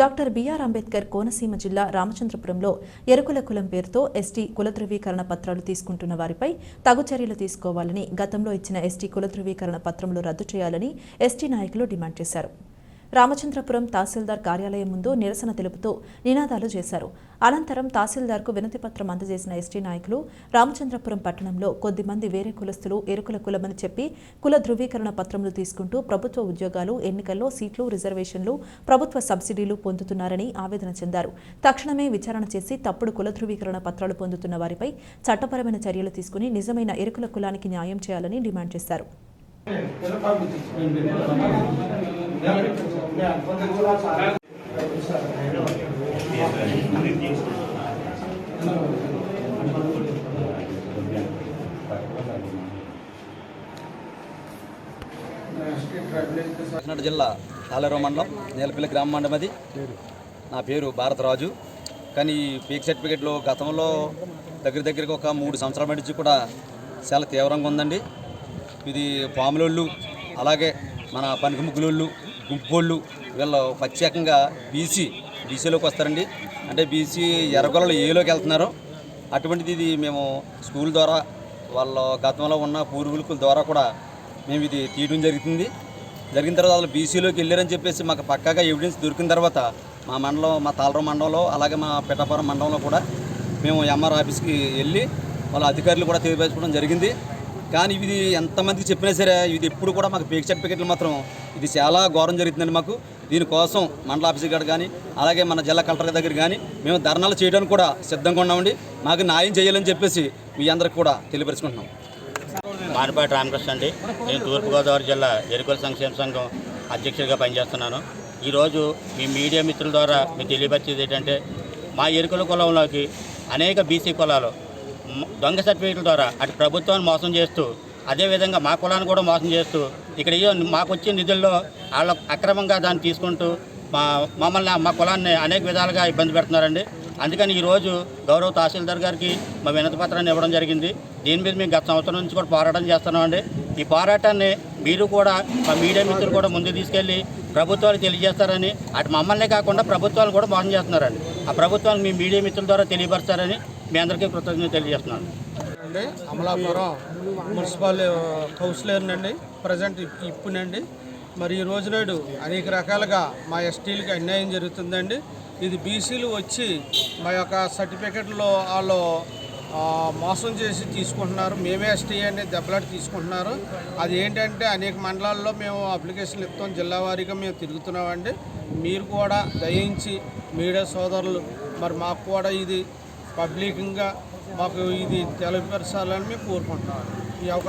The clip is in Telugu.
డాక్టర్ బిఆర్ అంబేద్కర్ కోనసీమ జిల్లా రామచంద్రపురంలో ఎరుకుల కులం పేరుతో ఎస్టీ కుల ధృవీకరణ పత్రాలు తీసుకుంటున్న వారిపై తగు చర్యలు తీసుకోవాలని గతంలో ఇచ్చిన ఎస్టీ కుల ధృవీకరణ పత్రములు రద్దు చేయాలని ఎస్టీ నాయకులు డిమాండ్ చేశారు. రామచంద్రపురం తహసీల్దార్ కార్యాలయం ముందు నిరసన తెలుపుతూ నినాదాలు చేశారు. అనంతరం తహసీల్దార్కు వినతిపత్రం అందజేసిన ఎస్టీ నాయకులు రామచంద్రపురం పట్టణంలో కొద్దిమంది వేరే కులస్తులు ఎరుకుల కులమని చెప్పి కుల ధృవీకరణ పత్రములు తీసుకుంటూ ప్రభుత్వ ఉద్యోగాలు ఎన్నికల్లో సీట్లు రిజర్వేషన్లు ప్రభుత్వ సబ్సిడీలు పొందుతున్నారని ఆవేదన చెందారు. తక్షణమే విచారణ చేసి తప్పుడు కుల ధృవీకరణ పత్రాలు పొందుతున్న వారిపై చట్టపరమైన చర్యలు తీసుకుని నిజమైన ఎరుకుల కులానికి న్యాయం చేయాలని డిమాండ్ చేశారు. కాకినాడ జిల్లా ఆలేరు మండలం నేలపల్లి గ్రామ మండలం అది నా పేరు భారతరాజు. కానీ ఈ పీక్ సర్టిఫికేట్లో గతంలో దగ్గర దగ్గరికి ఒక మూడు సంవత్సరాల నుంచి కూడా చాలా తీవ్రంగా ఉందండి. ఇది పాములోళ్ళు అలాగే మన పనికి ముగ్గులోళ్ళు గుబ్బోళ్ళు వీళ్ళు ప్రత్యేకంగా బీసీ బీసీలోకి వస్తారండి. అంటే బీసీ ఎర్రగొల్లలు ఏలోకి వెళ్తున్నారు. అటువంటిది ఇది మేము స్కూల్ ద్వారా వాళ్ళ గతంలో ఉన్న పూర్వీకుల ద్వారా కూడా మేము ఇది తీయడం జరుగుతుంది. జరిగిన తర్వాత వాళ్ళు బీసీలోకి వెళ్ళారని చెప్పేసి మాకు పక్కాగా ఎవిడెన్స్ దొరికిన తర్వాత మా మండలం మా తాళరం మండలంలో అలాగే మా పిఠాపురం మండలంలో కూడా మేము ఎంఆర్ ఆఫీస్కి వెళ్ళి వాళ్ళ అధికారులు కూడా తెలియపరచుకోవడం జరిగింది. కానీ ఇది ఎంతమందికి చెప్పినా సరే ఇది ఎప్పుడు కూడా మాకు పేక్ సర్టిఫికెట్లు మాత్రం ఇది చాలా ఘోరం జరుగుతుందండి మాకు. దీనికోసం మండల ఆఫీస్ గారు కానీ అలాగే మన జిల్లా కలెక్టర్ దగ్గర కానీ మేము ధర్నాలు చేయడానికి కూడా సిద్ధంగా ఉన్నామండి. మాకు న్యాయం చేయాలని చెప్పేసి మీ అందరికి కూడా తెలియపరుచుకుంటున్నాం. మానపాటి రామకృష్ణ అండి. నేను తూర్పుగోదావరి జిల్లా ఎరుకల సంక్షేమ సంఘం అధ్యక్షుడిగా పనిచేస్తున్నాను. ఈరోజు మీ మీడియా మిత్రుల ద్వారా మీకు తెలియపరిచేది ఏంటంటే మా ఎరుకల కులంలోకి అనేక బీసీ కులాలు దొంగ సర్టిఫికేట్ల ద్వారా అటు ప్రభుత్వాన్ని మోసం చేస్తూ అదేవిధంగా మా కులాన్ని కూడా మోసం చేస్తూ ఇక్కడ ఏదో మాకు వచ్చే నిధుల్లో వాళ్ళ అక్రమంగా దాన్ని తీసుకుంటూ మా మమ్మల్ని మా కులాన్ని అనేక విధాలుగా ఇబ్బంది పెడుతున్నారండి. అందుకని ఈరోజు గౌరవ తహసీల్దార్ గారికి మా వినతి పత్రాన్ని ఇవ్వడం జరిగింది. దీని మీద మేము గత సంవత్సరం నుంచి కూడా పోరాటం చేస్తున్నామండి. ఈ పోరాటాన్ని మీరు కూడా మా మీడియా మిత్రులు కూడా ముందుకు తీసుకెళ్ళి ప్రభుత్వాలు తెలియజేస్తారని అటు మమ్మల్నే కాకుండా ప్రభుత్వాలు కూడా మోసం చేస్తున్నారండి ఆ ప్రభుత్వాలు మీ మీడియా మిత్రుల ద్వారా తెలియపరుస్తారని మీ అందరికీ కృతజ్ఞత తెలియజేస్తున్నాను. అండి అమలాపురం మున్సిపల్ కౌన్సిలర్నండి ప్రజెంట్ ఇప్పునండి. మరి ఈ రోజు నాడు అనేక రకాలుగా మా ఎస్టీలకి అన్యాయం జరుగుతుందండి. ఇది బీసీలు వచ్చి మా యొక్క సర్టిఫికెట్లో వాళ్ళు మోసం చేసి తీసుకుంటున్నారు. మేమే ఎస్టీ అని దెబ్బలాట తీసుకుంటున్నారు. అది ఏంటంటే అనేక మండలాల్లో మేము అప్లికేషన్లు ఇస్తాం. జిల్లా వారీగా మేము తిరుగుతున్నామండి. మీరు కూడా దయించి మీడియా సోదరులు మరి మాకు కూడా ఇది పబ్లిక్గా మాకు ఇది తెలియపరచాలని మేము కోరుకుంటున్నాం. ఈ అవకాశం